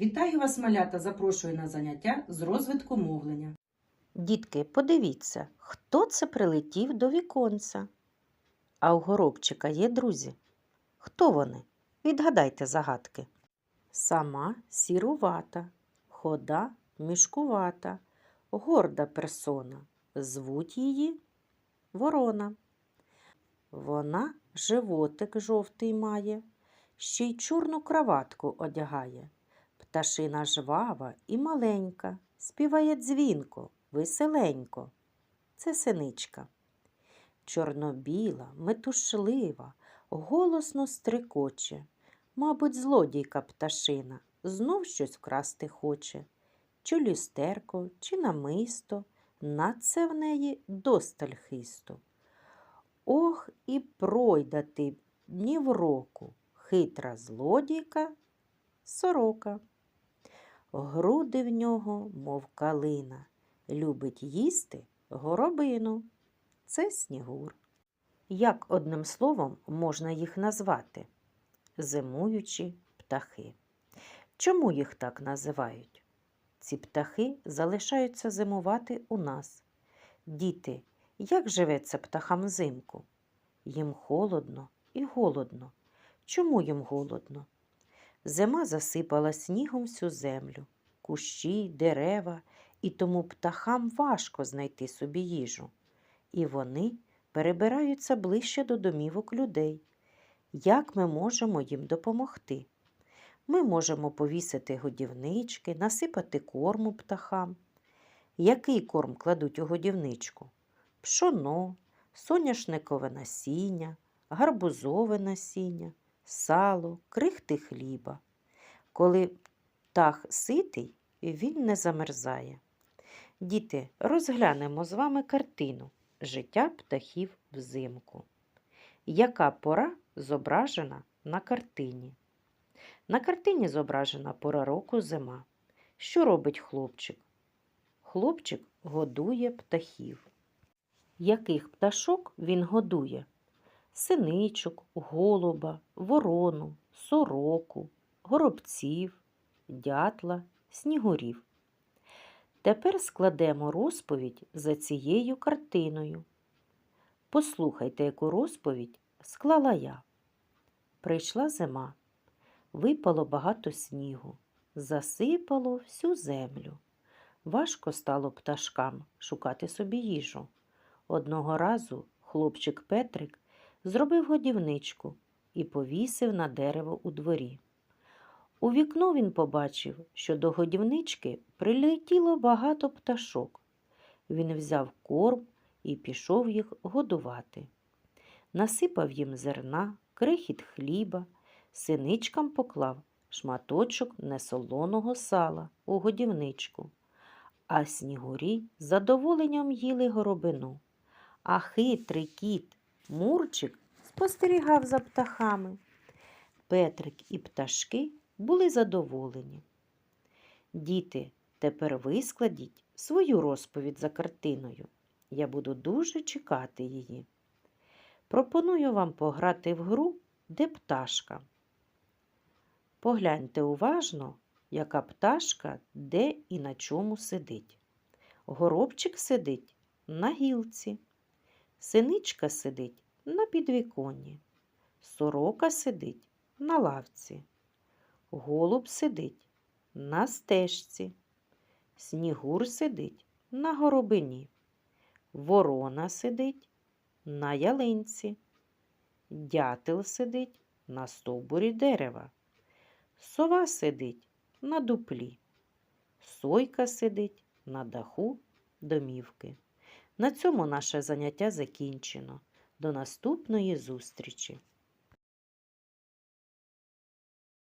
Вітаю вас, малята! Запрошую на заняття з розвитку мовлення. Дітки, подивіться, хто це прилетів до віконця. А у горобчика є друзі. Хто вони? Відгадайте загадки. Сама сірувата, хода мішкувата, горда персона. Звуть її Ворона. Вона животик жовтий має, ще й чорну краватку одягає. Пташина жвава і маленька, співає дзвінко, веселенько. Це синичка. Чорнобіла, метушлива, голосно стрикоче. Мабуть, злодійка пташина знов щось вкрасти хоче. Чи люстерко, чи намисто, на це в неї досталь хисту. Ох, і пройда ти ні в року, хитра злодійка, сорока. Груди в нього, мов калина, любить їсти горобину. Це снігур. Як одним словом можна їх назвати? Зимуючі птахи. Чому їх так називають? Ці птахи залишаються зимувати у нас. Діти, як живеться птахам взимку? Їм холодно і голодно. Чому їм голодно? Зима засипала снігом всю землю, кущі, дерева, і тому птахам важко знайти собі їжу. І вони перебираються ближче до домівок людей. Як ми можемо їм допомогти? Ми можемо повісити годівнички, насипати корму птахам. Який корм кладуть у годівничку? Пшоно, соняшникове насіння, гарбузове насіння, сало, крихти хліба. Коли птах ситий, він не замерзає. Діти, розглянемо з вами картину Життя птахів взимку. Яка пора зображена на картині? На картині зображена пора року зима. Що робить хлопчик? Хлопчик годує птахів. Яких пташок він годує? Синичок, голуба, ворону, сороку, горобців, дятла, снігурів. Тепер складемо розповідь за цією картиною. Послухайте, яку розповідь склала я. Прийшла зима, випало багато снігу, засипало всю землю. Важко стало пташкам шукати собі їжу. Одного разу хлопчик Петрик зробив годівничку і повісив на дерево у дворі. У вікно він побачив, що до годівнички прилетіло багато пташок. Він взяв корм і пішов їх годувати. Насипав їм зерна, крихіт хліба, синичкам поклав шматочок несолоного сала у годівничку, а снігурі задоволенням їли горобину. А хитрий кіт Мурчик спостерігав за птахами. Петрик і пташки були задоволені. Діти, тепер вискладіть свою розповідь за картиною. Я буду дуже чекати її. Пропоную вам пограти в гру, де пташка. Погляньте уважно, яка пташка де і на чому сидить. Горобчик сидить на гілці, синичка сидить на підвіконні, сорока сидить на лавці. Голуб сидить на стежці, снігур сидить на горобині, ворона сидить на ялинці, дятел сидить на стовбурі дерева, сова сидить на дуплі, сойка сидить на даху домівки. На цьому наше заняття закінчено. До наступної зустрічі!